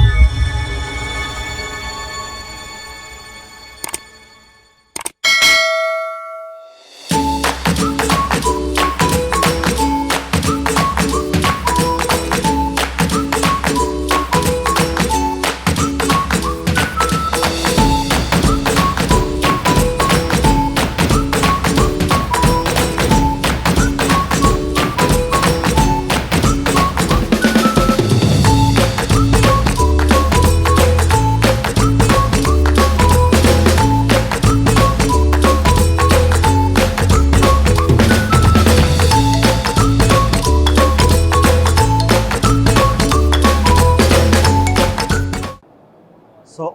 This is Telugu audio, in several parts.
you సో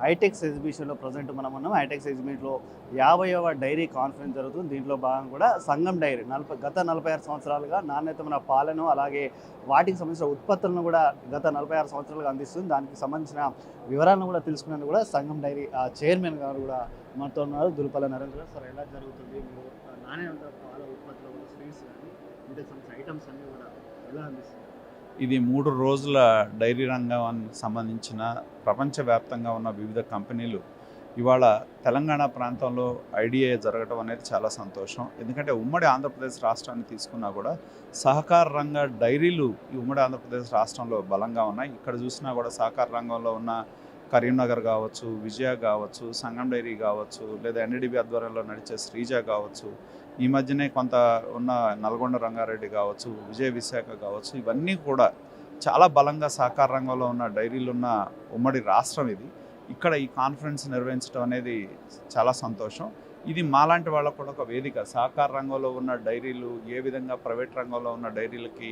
హైటెక్స్ ఎగ్జిబిషన్లో ప్రజెంట్ మనం ఉన్నాం. హైటెక్స్ ఎగ్జిబిషన్లో యాభైవ డైరీ కాన్ఫరెన్స్ జరుగుతుంది. దీంట్లో భాగంగా కూడా సంఘం డైరీ. నలభై గత నలభై ఆరు సంవత్సరాలుగా నాణ్యతమైన పాలను అలాగే వాటికి సంబంధించిన ఉత్పత్తులను కూడా గత నలభై ఆరు సంవత్సరాలుగా అందిస్తుంది. దానికి సంబంధించిన వివరాలను కూడా తెలుసుకునేందుకు కూడా సంఘం డైరీ ఆ చైర్మన్ గారు కూడా మనతో ఉన్నారు. దులుపల నరేంద్ర గారు. సార్ ఎలా జరుగుతుంది? మీరు ఆ నాణ్యత పాల ఉత్పత్తుల స్వీట్స్ కానీ సంబంధించిన ఐటమ్స్ అన్నీ కూడా ఎలా అందిస్తుంది ఇది మూడు రోజుల డైరీ రంగానికి సంబంధించిన ప్రపంచవ్యాప్తంగా ఉన్న వివిధ కంపెనీలు ఇవాళ తెలంగాణ ప్రాంతంలో ఐడియా జరగడం అనేది చాలా సంతోషం. ఎందుకంటే ఉమ్మడి ఆంధ్రప్రదేశ్ రాష్ట్రాన్ని తీసుకున్నా కూడా సహకార రంగ డైరీలు ఈ ఉమ్మడి ఆంధ్రప్రదేశ్ రాష్ట్రంలో బలంగా ఉన్నాయి. ఇక్కడ చూసినా కూడా సహకార రంగంలో ఉన్న కరీంనగర్ కావచ్చు విజయ కావచ్చు సంగం డైరీ కావచ్చు లేదా ఎన్డీడీబీ ఆధ్వర్యంలో నడిచే శ్రీజ కావచ్చు ఈ మధ్యనే కొంత ఉన్న నల్గొండ రంగారెడ్డి కావచ్చు విజయ విశాఖ కావచ్చు ఇవన్నీ కూడా చాలా బలంగా సహకార రంగంలో ఉన్న డైరీలు ఉన్న ఉమ్మడి రాష్ట్రం ఇది. ఇక్కడ ఈ కాన్ఫరెన్స్ నిర్వహించడం అనేది చాలా సంతోషం. ఇది మాలాంటి వాళ్ళకు కూడా ఒక వేదిక. సహకార రంగంలో ఉన్న డైరీలు ఏ విధంగా ప్రైవేట్ రంగంలో ఉన్న డైరీలకి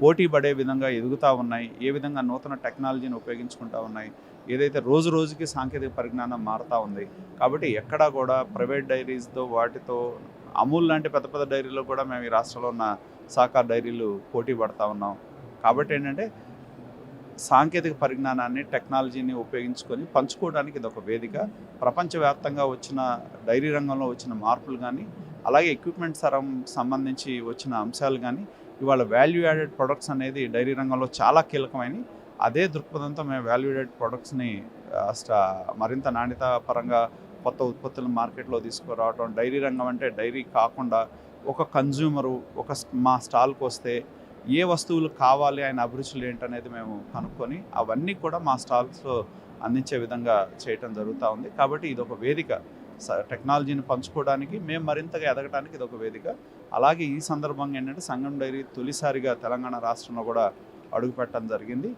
పోటీ పడే విధంగా ఎదుగుతూ ఉన్నాయి ఏ విధంగా నూతన టెక్నాలజీని ఉపయోగించుకుంటూ ఉన్నాయి ఏదైతే రోజు రోజుకి సాంకేతిక పరిజ్ఞానం మారుతూ ఉంది కాబట్టి ఎక్కడా కూడా ప్రైవేట్ డైరీస్తో వాటితో అమూల్ లాంటి పెద్ద పెద్ద డైరీలో కూడా మేము ఈ రాష్ట్రంలో ఉన్న సహకార డైరీలు పోటీ పడతా ఉన్నాం. కాబట్టి ఏంటంటే సాంకేతిక పరిజ్ఞానాన్ని టెక్నాలజీని ఉపయోగించుకొని పంచుకోవడానికి ఇది ఒక వేదిక. ప్రపంచవ్యాప్తంగా వచ్చిన డైరీ రంగంలో వచ్చిన మార్పులు కానీ అలాగే ఎక్విప్మెంట్ సరం సంబంధించి వచ్చిన అంశాలు కానీ ఇవాళ వాల్యూ యాడెడ్ ప్రొడక్ట్స్ అనేది డైరీ రంగంలో చాలా కీలకమైనవి. అదే దృక్పథంతో మేము వాల్యూ యాడెడ్ ప్రొడక్ట్స్ని మరింత నాణ్యత పరంగా కొత్త ఉత్పత్తులను మార్కెట్లో తీసుకురావడం డైరీ రంగం అంటే డైరీ కాకుండా ఒక కన్జ్యూమరు ఒక మా స్టాల్కి వస్తే ఏ వస్తువులు కావాలి ఆయన అభిరుచులు ఏంటనేది మేము కనుక్కొని అవన్నీ కూడా మా స్టాల్స్లో అందించే విధంగా చేయటం జరుగుతూ ఉంది. కాబట్టి ఇది ఒక వేదిక. టెక్నాలజీని పంచుకోవడానికి మేము మరింతగా ఎదగడానికి ఇది ఒక వేదిక. అలాగే ఈ సందర్భంగా ఏంటంటే సంగం డైరీ తొలిసారిగా తెలంగాణ రాష్ట్రంలో కూడా అడుగుపెట్టడం జరిగింది.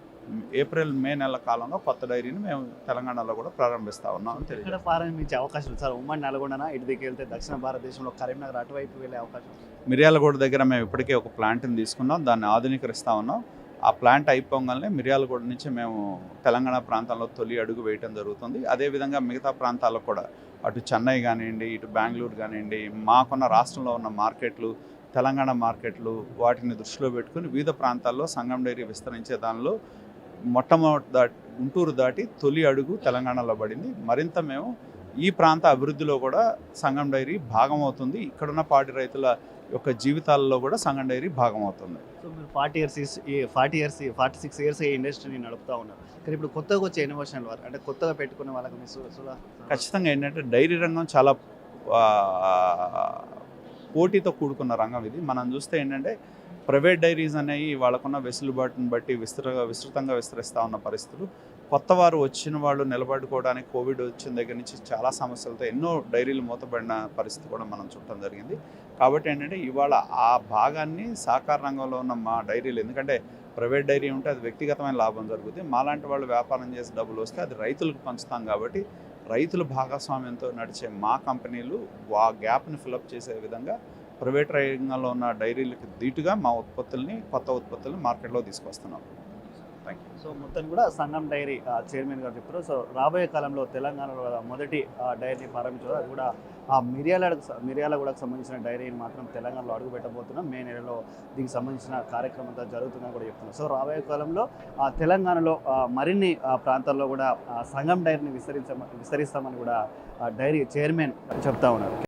ఏప్రిల్ మే నెల కాలంలో కొత్త డైరీని మేము తెలంగాణలో కూడా ప్రారంభిస్తా ఉన్నాం. ఇక్కడ ప్రారంభించే అవకాశం సార్ ఉమ్మడి నల్గొండన? ఇటు దిక్కు వెళ్తే దక్షిణ భారతదేశంలో కరీంనగర్ అటువైపు వెళ్ళే అవకాశం. మిర్యాలగూడ దగ్గర మేము ఇప్పటికే ఒక ప్లాంట్ని తీసుకున్నాం. దాన్ని ఆధునీకరిస్తా ఉన్నాం. ఆ ప్లాంట్ అయిపోగానే మిర్యాలగూడ నుంచి మేము తెలంగాణ ప్రాంతంలో తొలి అడుగు వేయటం జరుగుతుంది. అదేవిధంగా మిగతా ప్రాంతాలకు కూడా అటు చెన్నై కానివ్వండి ఇటు బెంగళూరు కానివ్వండి మాకున్న రాష్ట్రంలో ఉన్న మార్కెట్లు తెలంగాణ మార్కెట్లు వాటిని దృష్టిలో పెట్టుకుని వివిధ ప్రాంతాల్లో సంగం డైరీ విస్తరించే దానిలో మొట్టమొదటి దాటి గుంటూరు దాటి తొలి అడుగు తెలంగాణలో పడింది. మరింత మేము ఈ ప్రాంత అభివృద్ధిలో కూడా సంగం డైరీ భాగం అవుతుంది. ఇక్కడున్న పాడి రైతుల యొక్క జీవితాల్లో కూడా సంగం డైరీ భాగం అవుతుంది. సో మీరు ఫార్టీ ఇయర్స్ ఈ forty years forty six years ఈ ఇండస్ట్రీని నడుపుతా ఉన్నారు. కానీ ఇప్పుడు కొత్తగా వచ్చే ఇన్నోవేషన్ వారు అంటే కొత్తగా పెట్టుకునే వాళ్ళకి ఖచ్చితంగా ఏంటంటే డైరీ రంగం చాలా పోటీతో కూడుకున్న రంగం ఇది. మనం చూస్తే ఏంటంటే ప్రైవేట్ డైరీస్ అనేవి వాళ్ళకున్న వెసులుబాటుని బట్టి విస్తృ విస్తృతంగా విస్తరిస్తూ ఉన్న పరిస్థితులు. కొత్త వారు వచ్చిన వాళ్ళు నిలబడుకోవడానికి కోవిడ్ వచ్చిన దగ్గర నుంచి చాలా సమస్యలతో ఎన్నో డైరీలు మూతపడిన పరిస్థితి కూడా మనం చూడటం జరిగింది. కాబట్టి ఏంటంటే ఇవాళ ఆ భాగాన్ని సహకార రంగంలో ఉన్న మా డైరీలు ఎందుకంటే ప్రైవేట్ డైరీ ఉంటే అది వ్యక్తిగతమైన లాభం జరుగుతుంది మాలాంటి వాళ్ళు వ్యాపారం చేసి డబ్బులు వస్తే అది రైతులకు పంచుతాం కాబట్టి రైతుల భాగస్వామ్యంతో నడిచే మా కంపెనీలు ఆ గ్యాప్ని ఫిలప్ చేసే విధంగా ప్రైవేట్ రంగంలో ఉన్న డైరీలకు ధీటుగా మా ఉత్పత్తుల్ని కొత్త ఉత్పత్తుల్ని మార్కెట్లో తీసుకొస్తున్నాం. థ్యాంక్ యూ సో మొత్తం కూడా సంఘం డైరీ చైర్మన్ గారు చెప్పారు. సో రాబోయే కాలంలో తెలంగాణలో మొదటి డైరీని ప్రారంభించారు అది కూడా ఆ మిర్యాల మిర్యాలగూడకు సంబంధించిన డైరీని మాత్రం తెలంగాణలో అడుగు పెట్టబోతున్నాం. మే నెలలో దీనికి సంబంధించిన కార్యక్రమం అంతా జరుగుతుందని కూడా చెప్తున్నాం. సో రాబోయే కాలంలో ఆ, తెలంగాణలో మరిన్ని ప్రాంతాల్లో కూడా సంఘం డైరీని విస్తరించ విస్తరిస్తామని కూడా డైరీ చైర్మన్ చెప్తా ఉన్నారు.